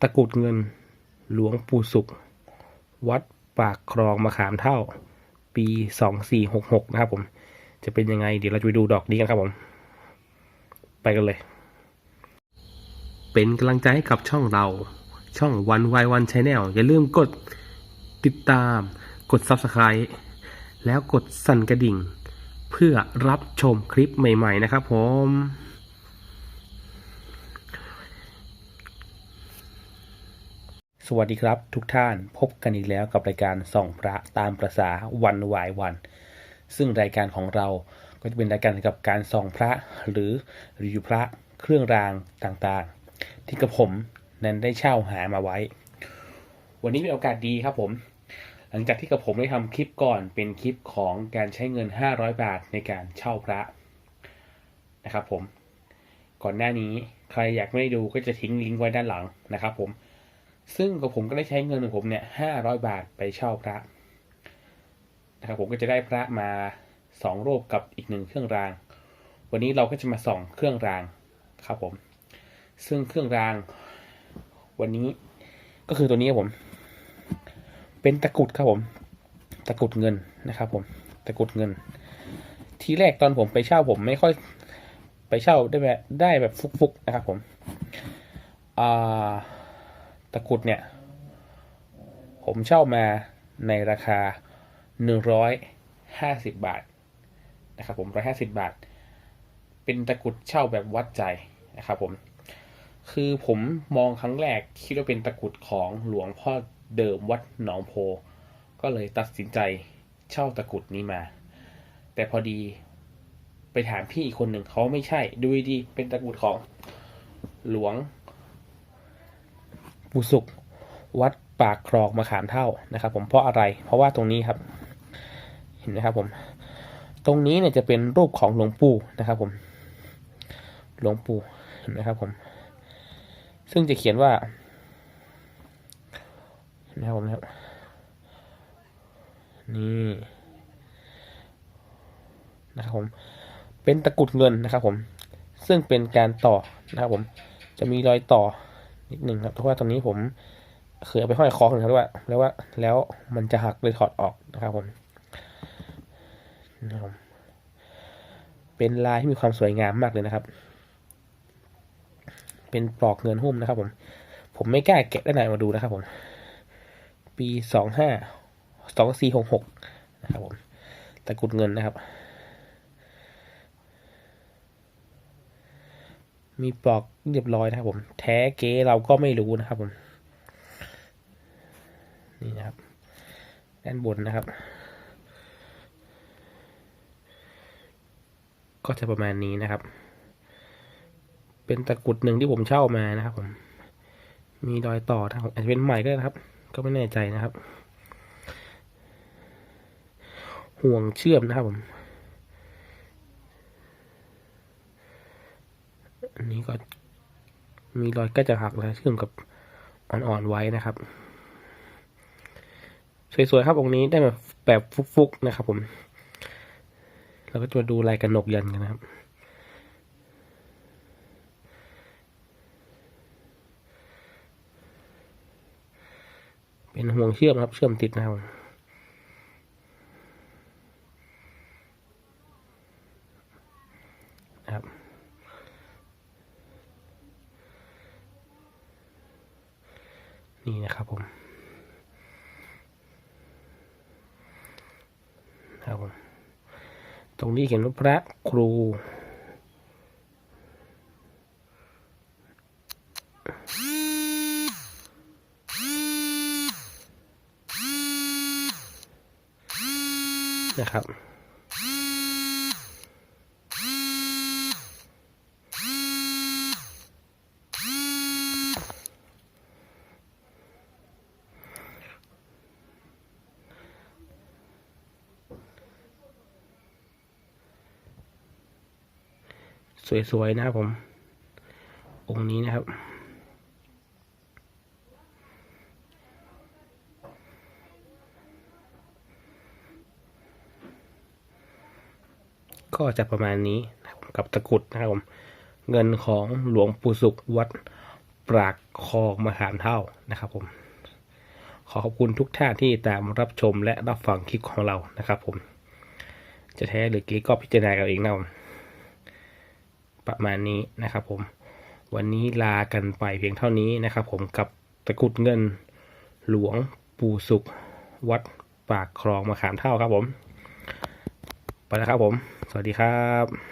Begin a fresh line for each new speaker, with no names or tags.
ตะกุดเงิน หลวงปู่สุข วัดปากคลองมะขามเท่า ปีสองสี่หกหกนะครับผม จะเป็นยังไงเดี๋ยวเราจะไปดูดอกนี้กันครับผม ไปกันเลย เป็นกำลังใจให้กับช่องเรา ช่องวันวายวันชาแนลอย่าลืมกดติดตาม กด Subscribe แล้วกดสั่นกระดิ่ง เพื่อรับชมคลิปใหม่ ๆ นะครับผม สวัสดีครับ ทุกท่านพบกันอีกแล้วกับรายการส่องพระตามประษาวันวายวัน ซึ่งรายการของเราก็จะเป็นรายการเกี่ยวกับการส่องพระหรือรีวิวพระเครื่องรางต่างๆ ที่กระผมนั้นได้เช่าหามาไว้ วันนี้มีโอกาสดีครับผม หลังจากที่กระผมได้ทำคลิปก่อนเป็นคลิปของการใช้เงิน 500 บาทในการเช่าพระนะครับผม ก่อนหน้านี้ใครอยากไม่ได้ดูก็จะทิ้งลิงก์ไว้ด้านหลังนะครับผม ซึ่งกับผมก็ได้ใช้เงินของผมเนี่ยห้าร้อยบาทไปเช่าพระนะครับผมก็จะได้พระมาสองรูปกับอีกหนึ่งเครื่องราง วันนี้เราก็จะมาส่องเครื่องรางครับผม ซึ่งเครื่องราง วันนี้ก็คือตัวนี้ครับผม เป็นตะกรุดครับผม ตะกรุดเงินนะครับ ผม ตะกรุดเงิน ทีแรกตอนผมไปเช่าผมไม่ค่อยไปเช่าได้แบบได้แบบฟุกๆนะครับ ผมอ่า ตะกรุดเนี่ย ผมเช่ามาในราคาหนึ่งร้อยห้าสิบบาทนะครับผมร้อยห้าสิบาท เป็นตะกรุดเช่าแบบวัดใจนะครับผม คือผมมองครั้งแรกคิดว่าเป็นตะกรุดของหลวงพ่อเดิมวัดหนองโพ ก็เลยตัดสินใจเช่าตะกรุดนี้มา แต่พอดีไปถามพี่อีกคนหนึ่งเขาไม่ใช่ดูดีเป็นตะกรุดของหลวง ปูสุขวัดปากคลองมะขามเท่านะครับผมเพราะอะไรเพราะว่าตรงนี้ครับ เห็นไหมครับผม ตรงนี้เนี่ยจะเป็นรูปของหลวงปู่นะครับผมหลวงปู่เห็นไหมครับผม ซึ่งจะเขียนว่าเห็นไหมครับผมนะครับนี่นะครับผมเป็นตะกุดเงินนะครับผม ซึ่งเป็นการต่อนะครับผม จะมีรอยต่อ นิดหนึ่งครับ เพราะว่าตรงนี้ผมเคยเอาไปห้อยคอนะครับว่าแล้วว่าแล้วมันจะหักเลยถอดออกนะครับผมนะครับเป็นลายที่มีความสวยงามมากเลยนะครับ เป็นปลอกเงินหุ้มนะครับ ผม ผมไม่กล้าแกะด้านในมาดูนะครับผม ปีสองห้าสองสี่หกหกนะครับผม ตะกุดเงินนะครับ มีปลอกเรียบร้อยนะครับผม แท้เก๊เราก็ไม่รู้นะครับผมนี่นะครับด้านบนนะครับ ก็จะประมาณนี้นะครับ เป็นตะกรุดหนึ่งที่ผมเช่ามานะครับผม มีรอยต่อนะครับอาจจะเป็นใหม่ก็ได้นะครับ ก็ไม่แน่ใจนะครับ ห่วงเชื่อมนะครับผม อันนี้ก็มีรอยใก็จะหักแล้วเชื่อมกับอ่อนๆไว้นะครับ สวยๆครับองค์นี้ได้แบบแบบฟุกๆนะครับ ผม เราก็จะมาดูลายกระหนกยันกันนะครับเป็นห่วงเชื่อมครับเชื่อมติดนะครับนะครับ นี่นะครับผมครับผมตรงนี้เขียนว่าพระครูนะครับ สวยๆนะครับผม องค์นี้นะครับ ก็จะประมาณนี้นะกับตะกรุดนะครับผม เงินของหลวงปู่สุขวัดปรากคลองมะขามเท่านะครับผมขอขอบคุณทุกท่านที่ตามรับชมและรับฟังคลิปของเรานะครับผม จะแท้หรือเก๊ก็พิจารณากันเองนะผม ประมาณนี้นะครับผม วันนี้ลากันไปเพียงเท่านี้นะครับผมกับตะกุดเงินหลวงปู่สุข วัดปากคลองมะขามเท่าครับผม ไปแล้วครับผม สวัสดีครับ